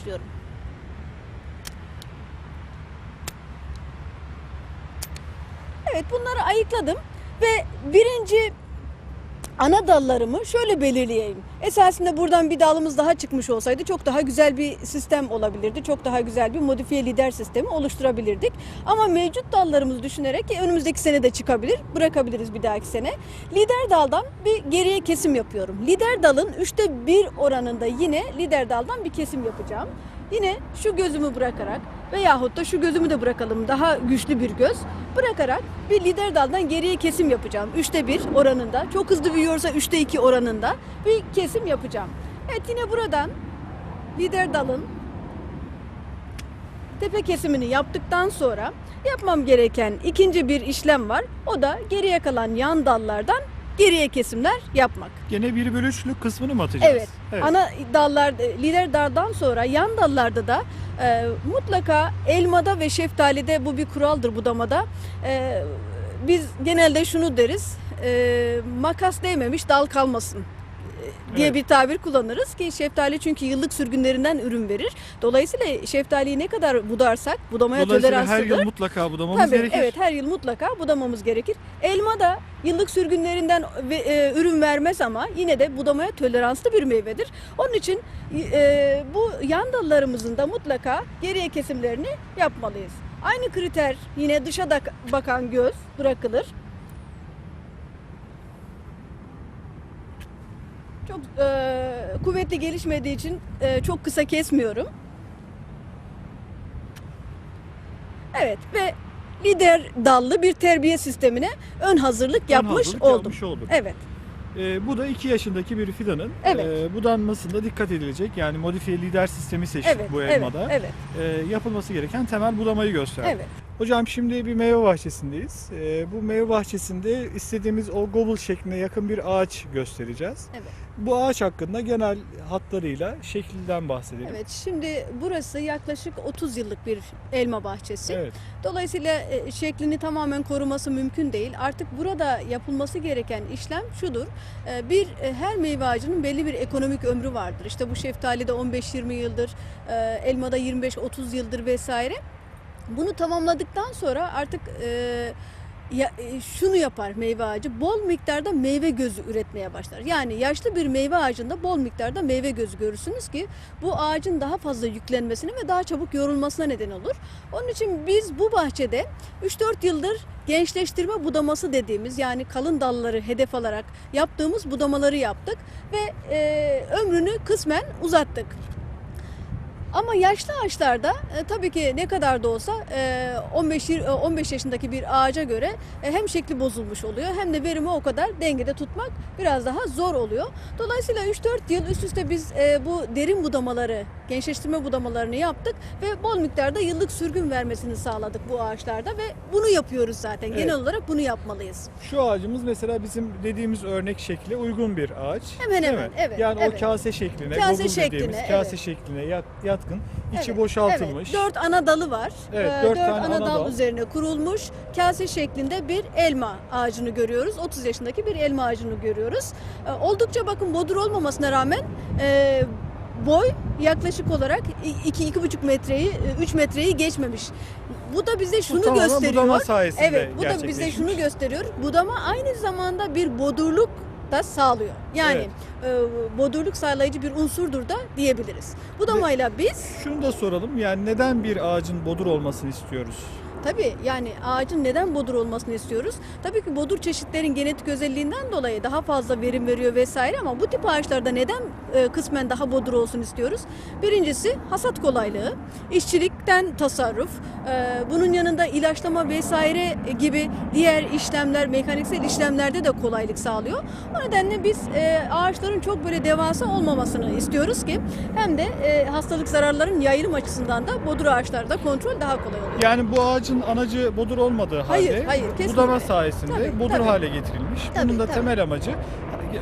başlıyorum. Evet bunları ayıkladım ve birinci ana dallarımı şöyle belirleyeyim. Esasında buradan bir dalımız daha çıkmış olsaydı çok daha güzel bir sistem olabilirdi. Çok daha güzel bir modifiye lider sistemi oluşturabilirdik. Ama mevcut dallarımızı düşünerek ki önümüzdeki sene de çıkabilir. Bırakabiliriz bir dahaki sene. Lider daldan bir geriye kesim yapıyorum. Lider dalın üçte bir oranında yine lider daldan bir kesim yapacağım. Yine şu gözümü bırakarak veyahut da şu gözümü de bırakalım daha güçlü bir göz bırakarak bir lider daldan geriye kesim yapacağım. Üçte bir oranında çok hızlı büyüyorsa üçte iki oranında bir kesim yapacağım. Evet yine buradan lider dalın tepe kesimini yaptıktan sonra yapmam gereken ikinci bir işlem var. O da geriye kalan yan dallardan geriye kesimler yapmak. Gene 1 bölü 3'lük kısmını mı atacağız? Evet. Ana dallar, lider daldan sonra yan dallarda da e, mutlaka elmada ve şeftalide bu bir kuraldır budamada. E, biz genelde şunu deriz. e, makas değmemiş dal kalmasın e, diye Evet. bir tabir kullanırız ki şeftali çünkü yıllık sürgünlerinden ürün verir. Dolayısıyla şeftaliyi ne kadar budarsak budamaya Dolayısıyla her toleranslıdır. yıl mutlaka budamamız Tabii gerekir. evet her yıl mutlaka budamamız gerekir. Elma da yıllık sürgünlerinden ve, e, ürün vermez ama yine de budamaya toleranslı bir meyvedir. Onun için e, bu yan dallarımızın da mutlaka geriye kesimlerini yapmalıyız. Aynı kriter yine dışa da bakan göz bırakılır. Çok e, kuvvetli gelişmediği için e, çok kısa kesmiyorum. Evet ve lider dallı bir terbiye sistemine ön hazırlık Ön yapmış hazırlık oldum. yapmış olduk. Evet. Ee, bu da 2 yaşındaki bir fidanın Evet. e, budanmasında dikkat edilecek. Yani modifiye lider sistemi seçtik Evet. bu evet. elmada. Evet. Ee, yapılması gereken temel budamayı gösterdi. Evet. Hocam şimdi bir meyve bahçesindeyiz. Ee, bu meyve bahçesinde istediğimiz o gobul şekline yakın bir ağaç göstereceğiz. Evet. Bu ağaç hakkında genel hatlarıyla şekilden bahsedelim. Evet. Şimdi burası yaklaşık 30 yıllık bir elma bahçesi. Evet. Dolayısıyla e, şeklini tamamen koruması mümkün değil. Artık burada yapılması gereken işlem şudur. E, Bir e, her meyve ağacının belli bir ekonomik ömrü vardır. İşte bu şeftalide 15-20 yıldır, e, elmada 25-30 yıldır vesaire. Bunu tamamladıktan sonra artık e, ya, e, şunu yapar meyve ağacı bol miktarda meyve gözü üretmeye başlar. Yani yaşlı bir meyve ağacında bol miktarda meyve gözü görürsünüz ki bu ağacın daha fazla yüklenmesine ve daha çabuk yorulmasına neden olur. Onun için biz bu bahçede 3-4 yıldır gençleştirme budaması dediğimiz yani kalın dalları hedef alarak yaptığımız budamaları yaptık ve e, ömrünü kısmen uzattık. Ama yaşlı ağaçlarda e, tabii ki ne kadar da olsa e, 15 yir- e, 15 yaşındaki bir ağaca göre e, hem şekli bozulmuş oluyor hem de verimi o kadar dengede tutmak biraz daha zor oluyor. Dolayısıyla 3-4 yıl üst üste biz e, bu derin budamaları, gençleştirme budamalarını yaptık ve bol miktarda yıllık sürgün vermesini sağladık bu ağaçlarda ve bunu yapıyoruz zaten. Evet. Genel olarak bunu yapmalıyız. Şu ağacımız mesela bizim dediğimiz örnek şekle uygun bir ağaç. Hemen hemen, evet, Yani evet. o kase şekline, Kase şekline, dediğimiz kase evet. şekline yat- yatkın. içi Evet, boşaltılmış. Evet, dört ana dalı var. Evet, Ee, dört dört tane ana, ana dal dal. üzerine kurulmuş kase şeklinde bir elma ağacını görüyoruz. 30 yaşındaki bir elma ağacını görüyoruz. Ee, oldukça bakın bodur olmamasına rağmen e, boy yaklaşık olarak 2-2,5 metreyi, 3 metreyi geçmemiş. Bu da bize şunu tamamen gösteriyor. budama sayesinde Evet, bu da bize şunu gösteriyor. Budama aynı zamanda bir bodurluk da sağlıyor. Yani e, bodurluk sağlayıcı bir unsurdur da diyebiliriz. Budamayla biz Şunu da soralım. Yani neden bir ağacın bodur olmasını istiyoruz? Tabii yani ağacın neden bodur olmasını istiyoruz? Tabii ki bodur çeşitlerin genetik özelliğinden dolayı daha fazla verim veriyor vesaire ama bu tip ağaçlarda neden e, kısmen daha bodur olsun istiyoruz? Birincisi hasat kolaylığı, işçilikten tasarruf, e, bunun yanında ilaçlama vesaire gibi diğer işlemler, mekaniksel işlemlerde de kolaylık sağlıyor. O nedenle biz e, ağaçların çok böyle devasa olmamasını istiyoruz ki hem de e, hastalık zararların yayılım açısından da bodur ağaçlarda kontrol daha kolay oluyor. Yani bu ağacın anacı bodur olmadığı Hayır, halde hayır, kesinlikle. budama sayesinde Tabii, bodur tabii. hale getirilmiş. Tabii, Bunun da tabii. temel amacı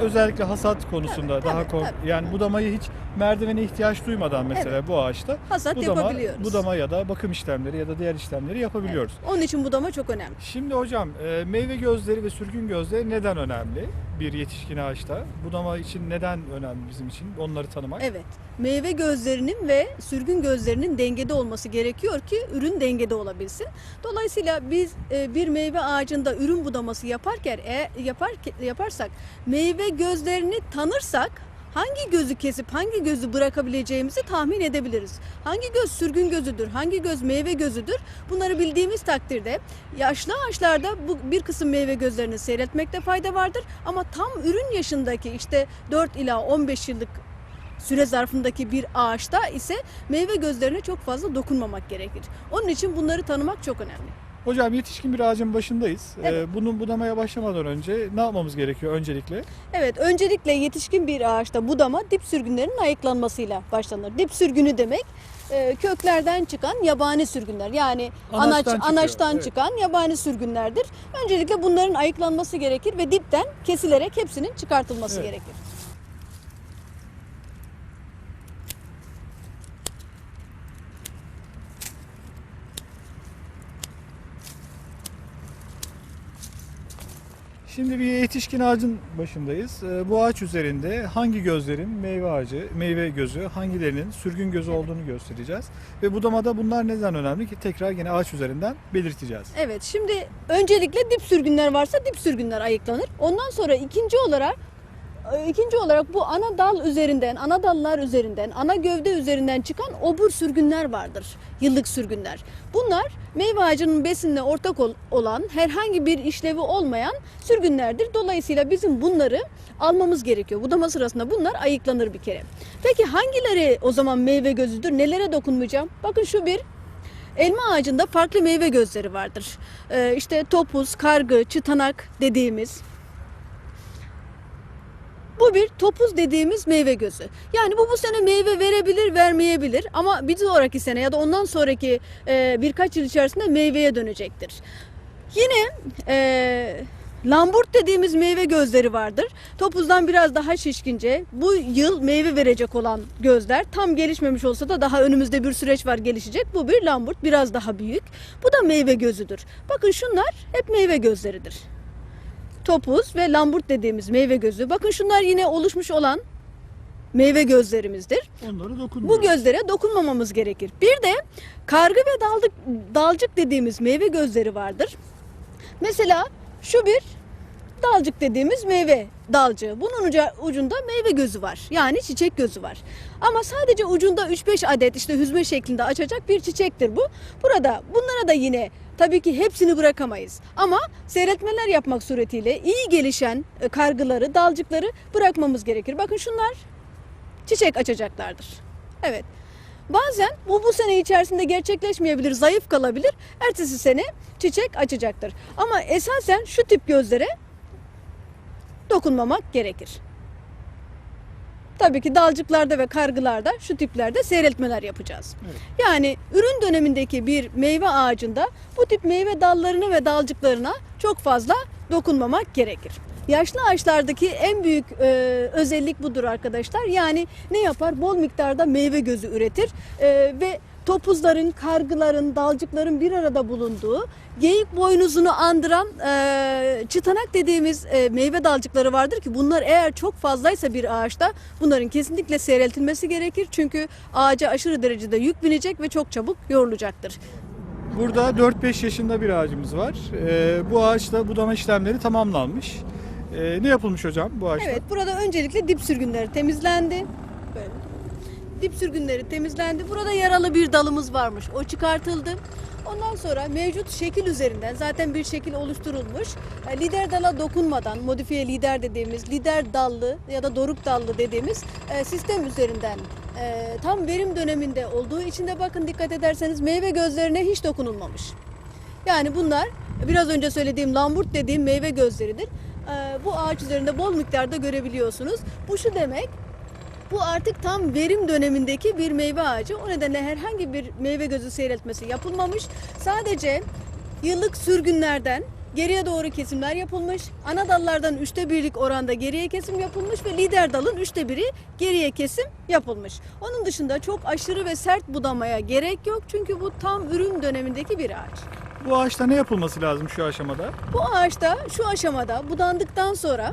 özellikle hasat konusunda Tabii, daha tabii, kon- tabii. yani budamayı hiç merdivene ihtiyaç duymadan mesela bu ağaçta Hasat budama, yapabiliyoruz. budama ya da bakım işlemleri ya da diğer işlemleri yapabiliyoruz. Onun için budama çok önemli. Şimdi hocam e, meyve gözleri ve sürgün gözleri neden önemli? Bir yetişkin ağaçta. Budama için neden önemli bizim için onları tanımak? Evet. Meyve gözlerinin ve sürgün gözlerinin dengede olması gerekiyor ki ürün dengede olabilsin. Dolayısıyla biz e, bir meyve ağacında ürün budaması yaparken e, yapar yaparsak meyve gözlerini tanırsak hangi gözü kesip hangi gözü bırakabileceğimizi tahmin edebiliriz. Hangi göz sürgün gözüdür, hangi göz meyve gözüdür? Bunları bildiğimiz takdirde yaşlı ağaçlarda bu bir kısım meyve gözlerini seyretmekte fayda vardır ama tam ürün yaşındaki işte 4 ila 15 yıllık süre zarfındaki bir ağaçta ise meyve gözlerine çok fazla dokunmamak gerekir. Onun için bunları tanımak çok önemli. Hocam yetişkin bir ağacın başındayız. Evet. Ee, bunun budamaya başlamadan önce ne yapmamız gerekiyor öncelikle? Evet, öncelikle yetişkin bir ağaçta budama dip sürgünlerinin ayıklanmasıyla başlanır. Dip sürgünü demek e, köklerden çıkan yabani sürgünler. Yani Anaçtan anaç, çıkıyor, anaçtan evet. çıkan yabani sürgünlerdir. Öncelikle bunların ayıklanması gerekir ve dipten kesilerek hepsinin çıkartılması Evet. gerekir. Şimdi bir yetişkin ağacın başındayız. Ee, bu ağaç üzerinde hangi gözlerin meyve ağacı, meyve gözü, hangilerinin sürgün gözü olduğunu göstereceğiz. Ve budamada bunlar neden önemli ki tekrar yine ağaç üzerinden belirteceğiz. Evet şimdi öncelikle dip sürgünler varsa dip sürgünler ayıklanır. Ondan sonra ikinci olarak ikinci olarak bu ana dal üzerinden, ana dallar üzerinden, ana gövde üzerinden çıkan obur sürgünler vardır. Yıllık sürgünler. Bunlar meyve ağacının besinine ortak ol- olan herhangi bir işlevi olmayan sürgünlerdir. Dolayısıyla bizim bunları almamız gerekiyor. Budama sırasında bunlar ayıklanır bir kere. Peki hangileri o zaman meyve gözüdür? Nelere dokunmayacağım? Bakın şu bir Elma ağacında farklı meyve gözleri vardır. Ee, işte topuz, kargı, çıtanak dediğimiz. Bu bir topuz dediğimiz meyve gözü. Yani bu bu sene meyve verebilir, vermeyebilir ama bir sonraki sene ya da ondan sonraki e, birkaç yıl içerisinde meyveye dönecektir. Yine e, lamburt dediğimiz meyve gözleri vardır. Topuzdan biraz daha şişkince bu yıl meyve verecek olan gözler tam gelişmemiş olsa da daha önümüzde bir süreç var gelişecek. Bu bir lamburt biraz daha büyük. Bu da meyve gözüdür. Bakın şunlar hep meyve gözleridir. Topuz ve lamburt dediğimiz meyve gözü. Bakın şunlar yine oluşmuş olan meyve gözlerimizdir. Onları dokunmuyor. Bu gözlere dokunmamamız gerekir. Bir de kargı ve daldık, dalcık dediğimiz meyve gözleri vardır. Mesela şu bir dalcık dediğimiz meyve dalcığı. Bunun ucunda meyve gözü var. Yani çiçek gözü var. Ama sadece ucunda 3-5 adet işte hüzme şeklinde açacak bir çiçektir bu. Burada bunlara da yine tabii ki hepsini bırakamayız. Ama seyretmeler yapmak suretiyle iyi gelişen e, kargıları, dalcıkları bırakmamız gerekir. Bakın şunlar çiçek açacaklardır. Evet. Bazen bu bu sene içerisinde gerçekleşmeyebilir, zayıf kalabilir. Ertesi sene çiçek açacaktır. Ama esasen şu tip gözlere dokunmamak gerekir. Tabii ki dalcıklarda ve kargılarda şu tiplerde seyreltmeler yapacağız. Evet. Yani ürün dönemindeki bir meyve ağacında bu tip meyve dallarını ve dalcıklarına çok fazla dokunmamak gerekir. Yaşlı ağaçlardaki en büyük e, özellik budur arkadaşlar. Yani ne yapar? Bol miktarda meyve gözü üretir E, ve topuzların, kargıların, dalcıkların bir arada bulunduğu geyik boynuzunu andıran e, çıtanak dediğimiz e, meyve dalcıkları vardır ki bunlar eğer çok fazlaysa bir ağaçta bunların kesinlikle seyreltilmesi gerekir. Çünkü ağaca aşırı derecede yük binecek ve çok çabuk yorulacaktır. Burada 4-5 yaşında bir ağacımız var. Ee, bu ağaçta budama işlemleri tamamlanmış. Ee, ne yapılmış hocam bu ağaçta? Evet, burada öncelikle dip sürgünleri temizlendi. Dip sürgünleri temizlendi. Burada yaralı bir dalımız varmış. O çıkartıldı. Ondan sonra mevcut şekil üzerinden zaten bir şekil oluşturulmuş. E, Lider dala dokunmadan modifiye lider dediğimiz lider dallı ya da doruk dallı dediğimiz e, sistem üzerinden e, tam verim döneminde olduğu için de bakın dikkat ederseniz meyve gözlerine hiç dokunulmamış. Yani bunlar biraz önce söylediğim lamburt dediğim meyve gözleridir. Bu ağaç üzerinde bol miktarda görebiliyorsunuz. Bu şu demek, bu artık tam verim dönemindeki bir meyve ağacı. O nedenle herhangi bir meyve gözü seyreltmesi yapılmamış. Sadece yıllık sürgünlerden geriye doğru kesimler yapılmış. Ana dallardan üçte birlik oranda geriye kesim yapılmış ve lider dalın üçte biri geriye kesim yapılmış. Onun dışında çok aşırı ve sert budamaya gerek yok. Çünkü bu tam ürün dönemindeki bir ağaç. Bu ağaçta ne yapılması lazım şu aşamada? Bu ağaçta şu aşamada budandıktan sonra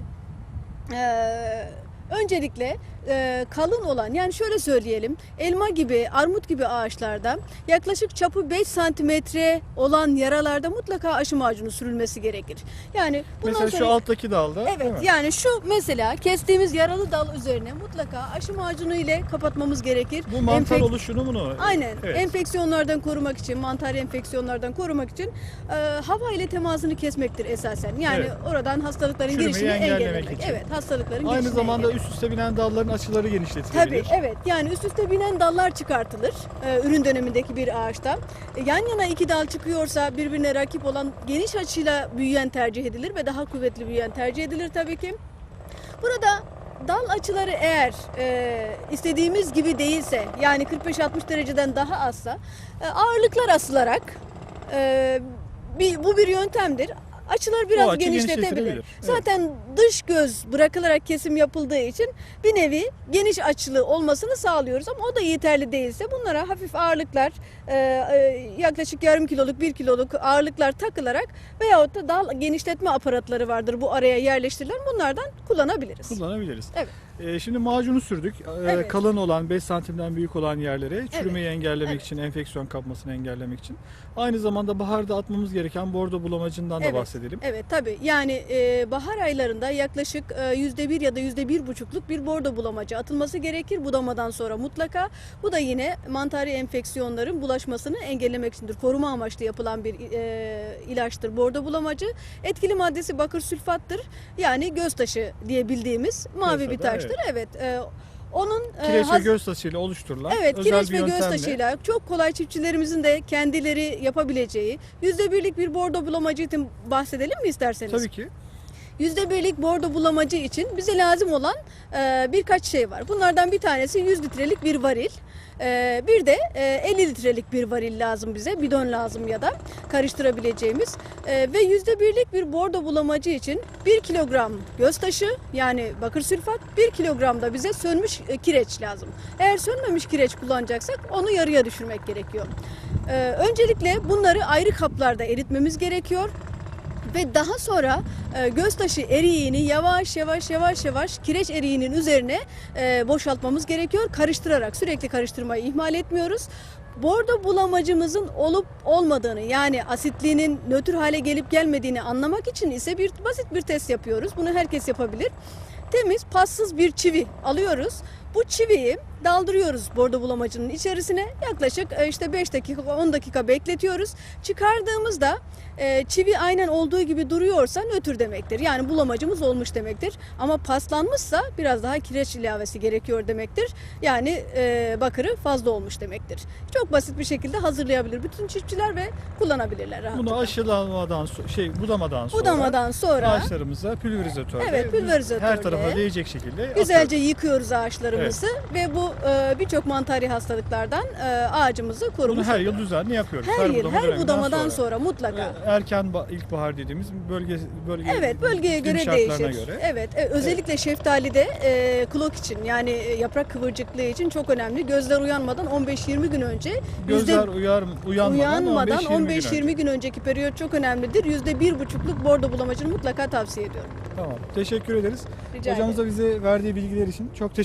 Ee, öncelikle e, kalın olan yani şöyle söyleyelim elma gibi armut gibi ağaçlarda yaklaşık çapı 5 santimetre olan yaralarda mutlaka aşı macunu sürülmesi gerekir. Yani bundan Mesela şu sonra- alttaki dalda değil Evet mi? yani şu mesela kestiğimiz yaralı dal üzerine mutlaka aşı macunu ile kapatmamız gerekir. Bu mantar Enfek- oluşunu bunu. Aynen. Evet. Enfeksiyonlardan korumak için, mantar enfeksiyonlardan korumak için e, hava ile temasını kesmektir esasen. Yani Evet. oradan hastalıkların Çürümeyi girişini engellemek engellemek. için. Evet, hastalıkların Aynı girişini zamanda engellemek. üst üste binen dalların açıları genişletilebilir. Tabii evet yani üst üste binen dallar çıkartılır e, ürün dönemindeki bir ağaçta. E, yan yana iki dal çıkıyorsa birbirine rakip olan geniş açıyla büyüyen tercih edilir ve daha kuvvetli büyüyen tercih edilir tabii ki. Burada dal açıları eğer e, istediğimiz gibi değilse yani 45-60 dereceden daha azsa e, ağırlıklar asılarak e, bir, bu bir yöntemdir. Açılar biraz açı genişletebilir. evet. Zaten dış göz bırakılarak kesim yapıldığı için bir nevi geniş açılı olmasını sağlıyoruz ama o da yeterli değilse bunlara hafif ağırlıklar e, e, yaklaşık yarım kiloluk bir kiloluk ağırlıklar takılarak veyahut da dal genişletme aparatları vardır bu araya yerleştirilen bunlardan kullanabiliriz. Kullanabiliriz. Evet. Ee, şimdi macunu sürdük. Evet. Kalın olan 5 santimden büyük olan yerlere çürümeyi engellemek için, enfeksiyon kapmasını engellemek için. Aynı zamanda baharda atmamız gereken bordo bulamacından da Evet. Bahsedelim. Evet tabii yani e, bahar aylarında yaklaşık e, yüzde bir ya da yüzde bir buçukluk bir bordo bulamacı atılması gerekir budamadan sonra mutlaka. Bu da yine mantari enfeksiyonların bulaşmasını engellemek içindir. Koruma amaçlı yapılan bir e, ilaçtır bordo bulamacı. Etkili maddesi bakır sülfattır. Yani göz taşı diye bildiğimiz mavi Piyasada, bir taştır. Evet. e, onun e, Kireç ve göz taşıyla oluşturulan Evet, özel kireç ve göz taşıyla çok kolay çiftçilerimizin de kendileri yapabileceği yüzde birlik bir bordo bulamacı için bahsedelim mi isterseniz? Tabii ki. Yüzde birlik bordo bulamacı için bize lazım olan e, birkaç şey var. Bunlardan bir tanesi 100 litrelik bir varil. E, bir de e, 50 litrelik bir varil lazım bize. Bidon lazım ya da karıştırabileceğimiz. E, ve yüzde birlik bir bordo bulamacı için 1 kilogram göz yani bakır sülfat 1 kilogram da bize sönmüş e, kireç lazım. Eğer sönmemiş kireç kullanacaksak onu yarıya düşürmek gerekiyor. E, öncelikle bunları ayrı kaplarda eritmemiz gerekiyor. Ve daha sonra e, göz taşı eriğini yavaş yavaş yavaş yavaş kireç eriğinin üzerine e, boşaltmamız gerekiyor. Karıştırarak sürekli karıştırmayı ihmal etmiyoruz. Bordo bulamacımızın olup olmadığını yani asitliğinin nötr hale gelip gelmediğini anlamak için ise bir basit bir test yapıyoruz. Bunu herkes yapabilir. Temiz passız bir çivi alıyoruz. Bu çiviyi daldırıyoruz bordo bulamacının içerisine. Yaklaşık e, işte 5 dakika 10 dakika bekletiyoruz. Çıkardığımızda e, çivi aynen olduğu gibi duruyorsa nötr demektir. Yani bulamacımız olmuş demektir. Ama paslanmışsa biraz daha kireç ilavesi gerekiyor demektir. Yani e, bakırı fazla olmuş demektir. Çok basit bir şekilde hazırlayabilir bütün çiftçiler ve kullanabilirler rahatlıkla. Bunu aşılamadan şey budamadan sonra Budamadan sonra ağaçlarımıza pülverizatörle Evet, pülverizatörle her tarafa değecek şekilde Güzelce yıkıyoruz ağaçlarımızı ve bu e, birçok mantari hastalıklardan e, ağacımızı korumuş Bunu her yıl düzenli yapıyoruz. Her yıl, budama her döneminden budamadan sonra, mutlaka. Ee, Erken ba- ilkbahar dediğimiz bölge bölge Evet, bölgeye iklim göre şartlarına değişir. göre. Evet, e, özellikle şeftalide e, klok için yani e, yaprak kıvırcıklığı için çok önemli. Gözler uyanmadan 15-20 gün önce Gözler uyar uyanmadan, uyanmadan 15-20 gün 15-20 önce. gün önceki periyot çok önemlidir. Yüzde bir buçukluk bordo bulamacını mutlaka tavsiye ediyorum. Tamam. Teşekkür ederiz. Rica ederim. Hocamıza bize verdiği bilgiler için çok teşekkür